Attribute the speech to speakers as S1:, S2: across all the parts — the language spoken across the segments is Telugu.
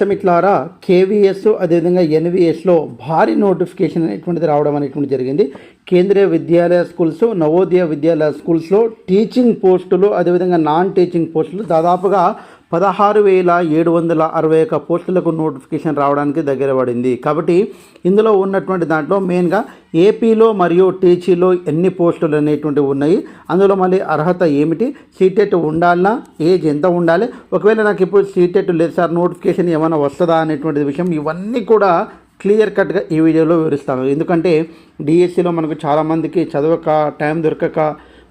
S1: మిట్లారా కేవీఎస్ అదేవిధంగా ఎన్విఎస్లో భారీ నోటిఫికేషన్ అనేటువంటిది రావడం అనేటువంటి జరిగింది. కేంద్రీయ విద్యాలయ స్కూల్స్ నవోదయ విద్యాలయ స్కూల్స్లో టీచింగ్ పోస్టులు అదేవిధంగా నాన్ టీచింగ్ పోస్టులు దాదాపుగా పదహారు వేల ఏడు వందల అరవై ఒక్క పోస్టులకు నోటిఫికేషన్ రావడానికి దగ్గర పడింది. కాబట్టి ఇందులో ఉన్నటువంటి దాంట్లో మెయిన్గా ఏపీలో మరియు టీచీలో ఎన్ని పోస్టులు అనేటువంటివి ఉన్నాయి. అందులో మళ్ళీ అర్హత ఏమిటి? సీటెట్ ఉండాలన్నా ఏజ్ ఎంత ఉండాలి? ఒకవేళ నాకు ఇప్పుడు సీటెట్ లేదు సార్ నోటిఫికేషన్ ఏమైనా వస్తుందా అనేటువంటి విషయం ఇవన్నీ కూడా క్లియర్ కట్గా ఈ వీడియోలో వివరిస్తాను. ఎందుకంటే డిఎస్సిలో మనకు చాలామందికి చదవక టైం దొరకక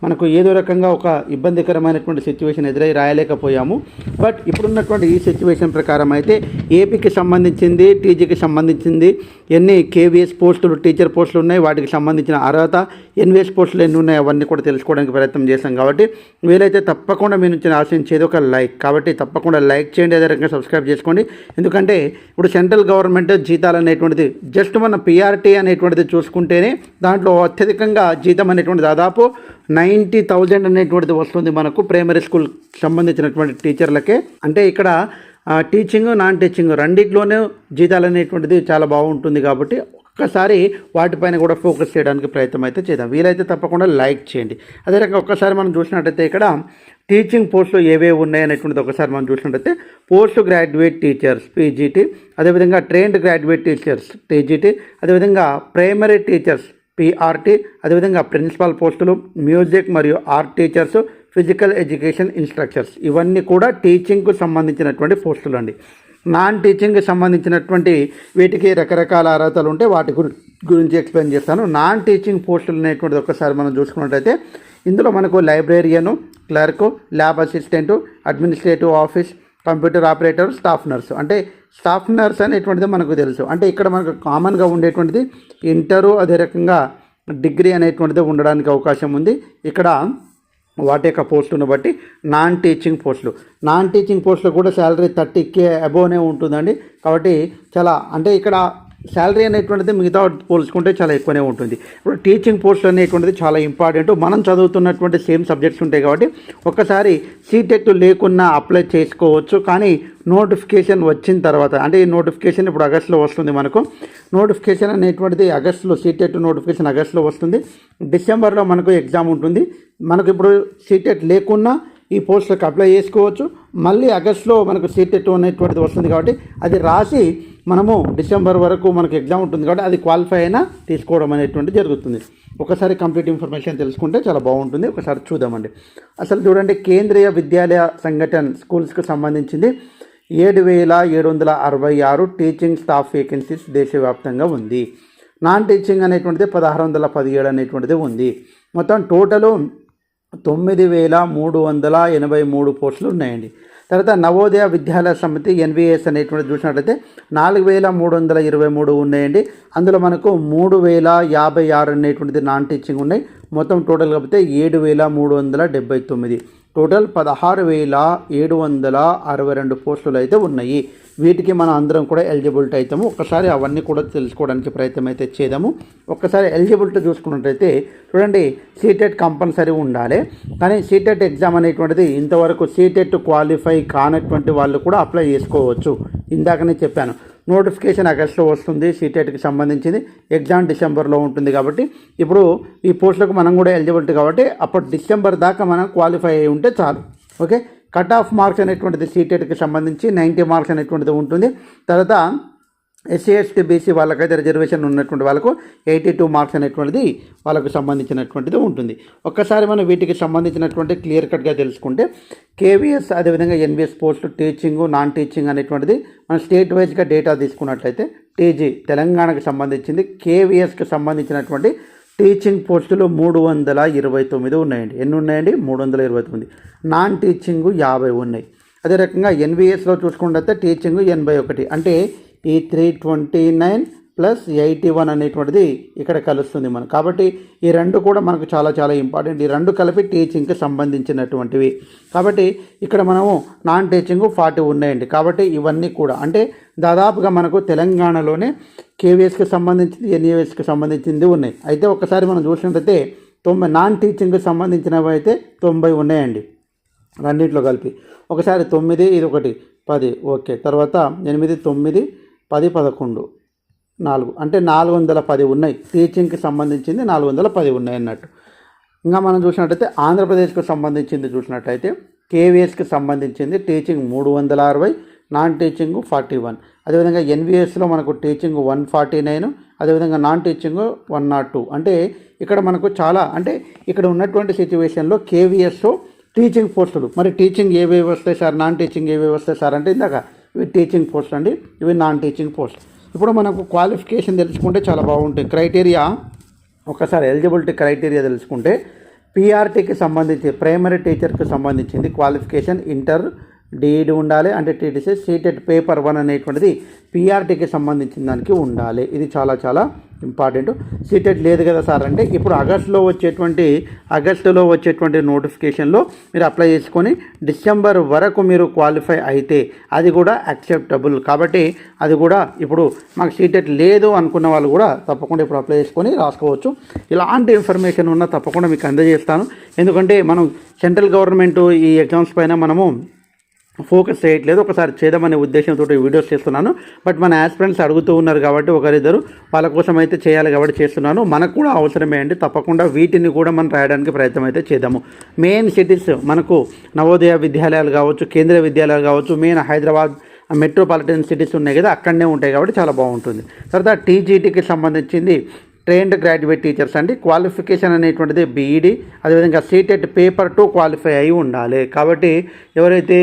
S1: మనకు ఏదో రకంగా ఒక ఇబ్బందికరమైనటువంటి సిచ్యువేషన్ ఎదురై రాయలేకపోయాము. బట్ ఇప్పుడున్నటువంటి ఈ సిచ్యువేషన్ ప్రకారం అయితే ఏపీకి సంబంధించింది టీజీకి సంబంధించింది ఎన్ని కేవీఎస్ పోస్టులు టీచర్ పోస్టులు ఉన్నాయి వాటికి సంబంధించిన అర్హత ఎన్విఎస్ పోస్టులు ఎన్ని ఉన్నాయి అవన్నీ కూడా తెలుసుకోవడానికి ప్రయత్నం చేశాం కాబట్టి వీలైతే తప్పకుండా మీ నుంచి ఆశించేది ఒక లైక్. కాబట్టి తప్పకుండా లైక్ చేయండి అదే రకంగా సబ్స్క్రైబ్ చేసుకోండి. ఎందుకంటే ఇప్పుడు సెంట్రల్ గవర్నమెంట్ జీతాలు అనేటువంటిది జస్ట్ మన పిఆర్టీ అనేటువంటిది చూసుకుంటేనే దాంట్లో అత్యధికంగా జీతం అనేటువంటి దాదాపు నైంటీ థౌజండ్ అనేటువంటిది వస్తుంది మనకు ప్రైమరీ స్కూల్ సంబంధించినటువంటి టీచర్లకే. అంటే ఇక్కడ టీచింగ్ నాన్ టీచింగ్ రెండిట్లోనే జీతాలు అనేటువంటిది చాలా బాగుంటుంది కాబట్టి ఒక్కసారి వాటిపైన కూడా ఫోకస్ చేయడానికి ప్రయత్నం అయితే చేద్దాం. వీలైతే తప్పకుండా లైక్ చేయండి. అదే రకంగా ఒక్కసారి మనం చూసినట్టయితే ఇక్కడ టీచింగ్ పోస్టులు ఏవేవి ఉన్నాయనేటువంటిది ఒకసారి మనం చూసినట్టయితే పోస్ట్ గ్రాడ్యుయేట్ టీచర్స్ పీజీటీ అదేవిధంగా ట్రైన్డ్ గ్రాడ్యుయేట్ టీచర్స్ టీజీటీ అదేవిధంగా ప్రైమరీ టీచర్స్ పిఆర్టీ అదేవిధంగా ప్రిన్సిపల్ పోస్టులు మ్యూజిక్ మరియు art teachers physical education instructors ఇవన్నీ కూడా టీచింగ్కు సంబంధించినటువంటి పోస్టులు అండి నాన్ టీచింగ్కి సంబంధించినటువంటి వీటికి రకరకాల అర్హతలు ఉంటే వాటి గురించి ఎక్స్ప్లెయిన్ చేస్తాను. నాన్ టీచింగ్ పోస్టులు అనేటువంటిది ఒకసారి మనం చూసుకున్నట్టయితే ఇందులో మనకు librarian clerk lab assistant administrative office computer operator staff nurse. అంటే స్టాఫ్ నర్స్ అనేటువంటిది మనకు తెలుసు. అంటే ఇక్కడ మనకు కామన్గా ఉండేటువంటిది ఇంటరు అదే రకంగా డిగ్రీ అనేటువంటిది ఉండడానికి అవకాశం ఉంది. ఇక్కడ వాటి యొక్క పోస్టును బట్టి నాన్ టీచింగ్ పోస్టులు. నాన్ టీచింగ్ పోస్టులు కూడా శాలరీ థర్టీ కే అబోనే ఉంటుందండి. కాబట్టి చాలా అంటే ఇక్కడ శాలరీ అనేటువంటిది మిగతా పోల్చుకుంటే చాలా ఎక్కువనే ఉంటుంది. ఇప్పుడు టీచింగ్ పోస్ట్ అనేటువంటిది చాలా ఇంపార్టెంట్. మనం చదువుతున్నటువంటి సేమ్ సబ్జెక్ట్స్ ఉంటాయి కాబట్టి ఒక్కసారి సీటెట్ లేకున్నా అప్లై చేసుకోవచ్చు. కానీ నోటిఫికేషన్ వచ్చిన తర్వాత అంటే ఈ నోటిఫికేషన్ ఇప్పుడు ఆగస్టులో వస్తుంది మనకు. నోటిఫికేషన్ అనేటువంటిది ఆగస్టులో సీటెట్ నోటిఫికేషన్ ఆగస్టులో వస్తుంది. డిసెంబర్లో మనకు ఎగ్జామ్ ఉంటుంది. మనకు ఇప్పుడు సీటెట్ లేకున్నా ఈ పోస్టులకు అప్లై చేసుకోవచ్చు. మళ్ళీ ఆగస్టులో మనకు సీటెట్ అనేటువంటిది వస్తుంది కాబట్టి అది రాసి మనము డిసెంబర్ వరకు మనకు ఎగ్జామ్ ఉంటుంది కాబట్టి అది క్వాలిఫై అయినా తీసుకోవడం అనేటువంటి జరుగుతుంది. ఒకసారి కంప్లీట్ ఇన్ఫర్మేషన్ తెలుసుకుంటే చాలా బాగుంటుంది. ఒకసారి చూద్దామండి. అసలు చూడండి కేంద్రీయ విద్యాలయ సంఘటన స్కూల్స్కి సంబంధించింది. ఏడు వేల ఏడు వందల అరవై ఆరు టీచింగ్ స్టాఫ్ వేకెన్సీస్ దేశవ్యాప్తంగా ఉంది. నాన్ టీచింగ్ అనేటువంటిది పదహారు వందల పదిహేడు అనేటువంటిది ఉంది. మొత్తం టోటలు తొమ్మిది వేల మూడు వందల ఎనభై మూడు పోస్టులు ఉన్నాయండి. తర్వాత నవోదయ విద్యాలయ సమితి ఎన్విఎస్ అనేటువంటి చూసినట్లయితే నాలుగు వేల మూడు వందల ఇరవై మూడు ఉన్నాయండి. అందులో మనకు మూడు వేల యాభై ఆరు అనేటువంటిది నాన్ టీచింగ్ ఉన్నాయి. మొత్తం టోటల్ కాకపోతే ఏడు వేల మూడు వందల డెబ్బై తొమ్మిది. టోటల్ పదహారు వేల ఏడు వందల అరవై రెండు పోస్టులు అయితే ఉన్నాయి. వీటికి మనం అందరం కూడా ఎలిజిబిలిటీ అవుతాము ఒకసారి అవన్నీ కూడా తెలుసుకోవడానికి ప్రయత్నం అయితే చేద్దాము. ఒక్కసారి ఎలిజిబిలిటీ చూసుకున్నట్టయితే చూడండి సీటెట్ కంపల్సరీ ఉండాలి. కానీ సీటెట్ ఎగ్జామ్ అనేటువంటిది ఇంతవరకు సీటెట్ క్వాలిఫై కానటువంటి వాళ్ళు కూడా అప్లై చేసుకోవచ్చు. ఇందాకనే చెప్పాను. నోటిఫికేషన్ ఆగస్టులో వస్తుంది సీటెట్కి సంబంధించింది. ఎగ్జామ్ డిసెంబర్లో ఉంటుంది కాబట్టి ఇప్పుడు ఈ పోస్టులకు మనం కూడా ఎలిజిబిలిటీ కాబట్టి అప్పుడు డిసెంబర్ దాకా మనం క్వాలిఫై అయి ఉంటే చాలు. ఓకే కట్ ఆఫ్ మార్క్స్ అనేటువంటిది సీటెట్కి సంబంధించి నైంటీ మార్క్స్ అనేటువంటిది ఉంటుంది. తర్వాత ఎస్సీ ఎస్టీ బీసీ వాళ్ళకైతే రిజర్వేషన్ ఉన్నటువంటి వాళ్ళకు ఎయిటీ టూ మార్క్స్ అనేటువంటిది వాళ్ళకు సంబంధించినటువంటిది ఉంటుంది. ఒక్కసారి మనం వీటికి సంబంధించినటువంటి క్లియర్ కట్గా తెలుసుకుంటే కేవీఎస్ అదేవిధంగా NVS post teaching non teaching అనేటువంటిది మనం స్టేట్ వైజ్గా డేటా తీసుకున్నట్లయితే టీజీ తెలంగాణకు సంబంధించింది కేవీఎస్కి సంబంధించినటువంటి టీచింగ్ పోస్టులు మూడు వందల ఇరవై తొమ్మిది ఉన్నాయండి. ఎన్ని ఉన్నాయండి? మూడు వందల ఇరవై తొమ్మిది. నాన్ టీచింగ్ యాభై ఉన్నాయి. అదే రకంగా ఎన్విఎస్లో చూసుకుంటే టీచింగ్ ఎనభై ఒకటి. అంటే ఈ three twenty nine plus eighty one అనేటువంటిది ఇక్కడ కలుస్తుంది మనకు. కాబట్టి ఈ రెండు కూడా మనకు చాలా చాలా ఇంపార్టెంట్ ఈ రెండు కలిపి టీచింగ్కి సంబంధించినటువంటివి. కాబట్టి ఇక్కడ మనము నాన్ టీచింగ్ ఫార్టీ ఉన్నాయండి. కాబట్టి ఇవన్నీ కూడా అంటే దాదాపుగా మనకు తెలంగాణలోనే కేవీఎస్కి సంబంధించింది ఎన్ఏఎస్కి సంబంధించింది ఉన్నాయి. అయితే ఒకసారి మనం చూసినట్టయితే తొంభై నాన్ టీచింగ్కి సంబంధించినవి అయితే తొంభై ఉన్నాయండి. రెండింటిలో కలిపి. ఒకసారి తొమ్మిది ఇది ఒకటి పది ఓకే. తర్వాత ఎనిమిది తొమ్మిది పది పదకొండు. నాలుగు. అంటే నాలుగు వందల పది ఉన్నాయి. టీచింగ్కి సంబంధించింది నాలుగు వందల పది ఉన్నాయి అన్నట్టు. ఇంకా మనం చూసినట్టయితే ఆంధ్రప్రదేశ్కు సంబంధించింది చూసినట్టయితే కేవీఎస్కి సంబంధించింది టీచింగ్ మూడు వందల అరవై నాన్ టీచింగ్ ఫార్టీ వన్. అదేవిధంగా ఎన్విఎస్లో మనకు టీచింగ్ వన్ ఫార్టీ నైన్ అదేవిధంగా non teaching one nought two. అంటే ఇక్కడ మనకు చాలా అంటే ఇక్కడ ఉన్నటువంటి సిచ్యువేషన్లో కేవీఎస్ టీచింగ్ పోస్టులు. మరి టీచింగ్ ఏవేవి వస్తాయి సార్? నాన్ టీచింగ్ ఏవేవి వస్తాయి సార్? అంటే ఇందాక ఇవి టీచింగ్ పోస్ట్ అండి. ఇవి నాన్ టీచింగ్ పోస్ట్ ఇప్పుడు మనకు క్వాలిఫికేషన్ తెలుసుకుంటే చాలా బాగుంటుంది. క్రైటీరియా ఒకసారి ఎలిజిబిలిటీ క్రైటీరియా తెలుసుకుంటే పీఆర్టీకి సంబంధించి ప్రైమరీ టీచర్కి సంబంధించింది క్వాలిఫికేషన్ ఇంటర్ డిఈడి ఉండాలి అంటే టీటీసీ సీటెడ్ పేపర్ వన్ అనేటువంటిది పీఆర్టీకి సంబంధించిన దానికి ఉండాలి. ఇది చాలా చాలా ఇంపార్టెంట్. సీటెడ్ లేదు కదా సార్ అంటే ఇప్పుడు ఆగస్టులో వచ్చేటువంటి ఆగస్టులో వచ్చేటువంటి నోటిఫికేషన్లో మీరు అప్లై చేసుకొని డిసెంబర్ వరకు మీరు క్వాలిఫై అయితే అది కూడా యాక్సెప్టబుల్. కాబట్టి అది కూడా ఇప్పుడు మాకు సీటెడ్ లేదు అనుకున్న వాళ్ళు కూడా తప్పకుండా ఇప్పుడు అప్లై చేసుకొని రాసుకోవచ్చు. ఇలాంటి ఇన్ఫర్మేషన్ ఉన్న తప్పకుండా మీకు అందజేస్తాను. ఎందుకంటే మనం సెంట్రల్ గవర్నమెంట్ ఈ ఎగ్జామ్స్ పైన మనము ఫోకస్ చేయట్లేదు. ఒకసారి చేద్దామనే ఉద్దేశంతో వీడియోస్ చేస్తున్నాను. బట్ మన యాస్పిరెంట్స్ అడుగుతూ ఉన్నారు కాబట్టి ఒకరిద్దరు వాళ్ళ కోసం అయితే చేయాలి కాబట్టి చేస్తున్నాను. మనకు కూడా అవసరమే అండి. తప్పకుండా వీటిని కూడా మనం రాయడానికి ప్రయత్నం అయితే చేద్దాము. మెయిన్ సిటీస్ మనకు నవోదయ విద్యాలయాలు కావచ్చు కేంద్రీయ విద్యాలయాలు కావచ్చు మెయిన్ హైదరాబాద్ మెట్రోపాలిటన్ సిటీస్ ఉన్నాయి కదా అక్కడనే ఉంటాయి కాబట్టి చాలా బాగుంటుంది. తర్వాత టీజీటీకి సంబంధించింది ట్రైన్డ్ గ్రాడ్యుయేట్ టీచర్స్ అండి. క్వాలిఫికేషన్ అనేటువంటిది బీఈడి అదేవిధంగా సీటెట్ పేపర్ టూ క్వాలిఫై అయి ఉండాలి. కాబట్టి ఎవరైతే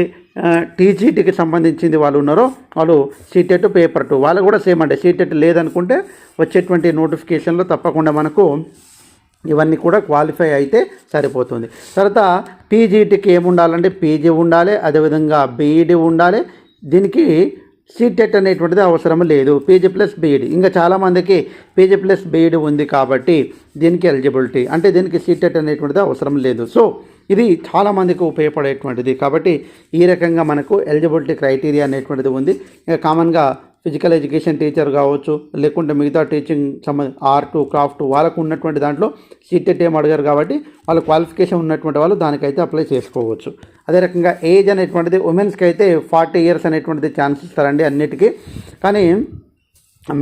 S1: టీజీటీకి సంబంధించింది వాళ్ళు ఉన్నారో వాళ్ళు సీటెట్ పేపర్ టూ. వాళ్ళు కూడా సేమ్ అంటే సీటెట్ లేదనుకుంటే వచ్చేటువంటి నోటిఫికేషన్లో తప్పకుండా మనకు ఇవన్నీ కూడా క్వాలిఫై అయితే సరిపోతుంది. తర్వాత పీజీటీకి ఏముండాలంటే పీజీ ఉండాలి అదేవిధంగా బీఈడి ఉండాలి. దీనికి సీటెట్ అనేటువంటిది అవసరం లేదు పీజీ ప్లస్ బీఈడి. ఇంకా చాలామందికి పీజీ ప్లస్ బీఈడి ఉంది కాబట్టి దీనికి ఎలిజిబిలిటీ. అంటే దీనికి సీటెట్ అనేటువంటిది అవసరం లేదు. సో ఇది చాలామందికి ఉపయోగపడేటువంటిది. కాబట్టి ఈ రకంగా మనకు ఎలిజిబిలిటీ క్రైటీరియా అనేటువంటిది ఉంది. ఇంకా కామన్గా ఫిజికల్ ఎడ్యుకేషన్ టీచర్ కావచ్చు లేకుంటే మిగతా టీచింగ్ సంబంధ ఆర్ట్ క్రాఫ్ట్ వాళ్ళకు ఉన్నటువంటి దాంట్లో సీటెట్ ఏం అడిగారు కాబట్టి వాళ్ళ క్వాలిఫికేషన్ ఉన్నటువంటి వాళ్ళు దానికైతే అప్లై చేసుకోవచ్చు. అదే రకంగా ఏజ్ అనేటువంటిది ఉమెన్స్కి అయితే ఫార్టీ ఇయర్స్ అనేటువంటిది ఛాన్స్ ఇస్తారండి అన్నిటికీ. కానీ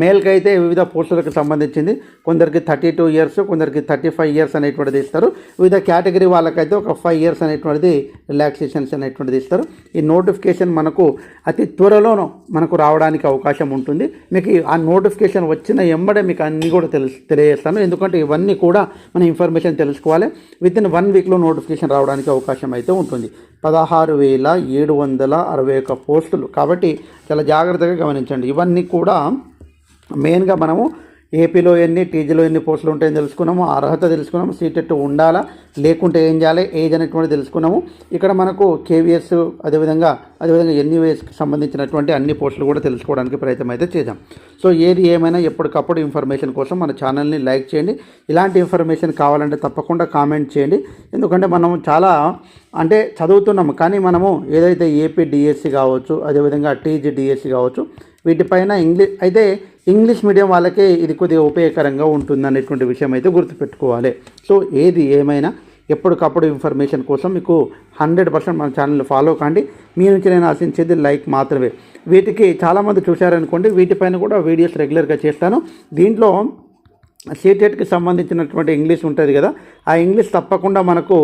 S1: మేల్కైతే వివిధ పోస్టులకు సంబంధించింది. కొందరికి థర్టీ టూ ఇయర్స్ కొందరికి థర్టీ ఫైవ్ ఇయర్స్ అనేటువంటిది ఇస్తారు. వివిధ కేటగిరీ వాళ్ళకైతే ఒక ఫైవ్ ఇయర్స్ అనేటువంటిది రిలాక్సేషన్స్ అనేటువంటిది ఇస్తారు. ఈ నోటిఫికేషన్ మనకు అతి త్వరలోనూ మనకు రావడానికి అవకాశం ఉంటుంది. మీకు ఆ నోటిఫికేషన్ వచ్చిన ఎంబడే మీకు అన్నీ కూడా తెలుసు తెలియజేస్తాను. ఎందుకంటే ఇవన్నీ కూడా మన ఇన్ఫర్మేషన్ తెలుసుకోవాలి. విత్ ఇన్ వన్ వీక్లో నోటిఫికేషన్ రావడానికి అవకాశం అయితే ఉంటుంది. పదహారు వేల ఏడు వందల అరవై ఒక్క పోస్టులు. కాబట్టి చాలా జాగ్రత్తగా గమనించండి. ఇవన్నీ కూడా మెయిన్గా మనము ఏపీలో ఎన్ని టీజీలో ఎన్ని పోస్టులు ఉంటాయని తెలుసుకున్నాము అర్హత తెలుసుకున్నాము సీటెట్ ఉండాలా లేకుంటే ఏం చేయాలి ఏజ్ అనేటువంటి తెలుసుకున్నాము. ఇక్కడ మనకు కేవీఎస్ అదేవిధంగా అదేవిధంగా ఎన్యూఎస్కి సంబంధించినటువంటి అన్ని పోస్టులు కూడా తెలుసుకోవడానికి ప్రయత్నం అయితే చేద్దాం. సో ఏది ఏమైనా ఎప్పటికప్పుడు ఇన్ఫర్మేషన్ కోసం మన ఛానల్ని లైక్ చేయండి. ఇలాంటి ఇన్ఫర్మేషన్ కావాలంటే తప్పకుండా కామెంట్ చేయండి. ఎందుకంటే మనం చాలా అంటే చదువుతున్నాము కానీ మనము ఏదైతే ఏపీ డిఎస్సి కావచ్చు అదేవిధంగా టీజీ డిఎస్సి కావచ్చు వీటిపైన ఇంగ్లీష్ అయితే ఇంగ్లీష్ మీడియం వాళ్ళకే ఇది కొద్దిగా ఉపయోగకరంగా ఉంటుంది అనేటువంటి విషయం అయితే గుర్తుపెట్టుకోవాలి. సో ఏది ఏమైనా ఎప్పటికప్పుడు ఇన్ఫర్మేషన్ కోసం మీకు హండ్రెడ్ పర్సెంట్ మన ఛానల్ ఫాలో కాండి. మీ నుంచి నేను ఆశించేది లైక్ మాత్రమే. వీటికి చాలామంది చూశారనుకోండి వీటిపైన కూడా వీడియోస్ రెగ్యులర్గా చేస్తాను. దీంట్లో సీటెట్కి సంబంధించినటువంటి ఇంగ్లీష్ ఉంటుంది కదా ఆ ఇంగ్లీష్ తప్పకుండా మనకు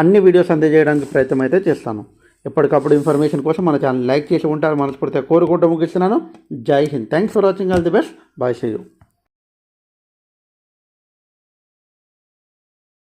S1: అన్ని వీడియోస్ అందజేయడానికి ప్రయత్నం అయితే చేస్తాను. ఎప్పటికప్పుడు ఇన్ఫర్మేషన్ కోసం మన ఛానల్ లైక్ చేసి ఉంటారు. మనస్ఫూర్తిగా కోరుకుంటూ ముగిస్తున్నాను. జై Hind. Thanks for watching all the best bye see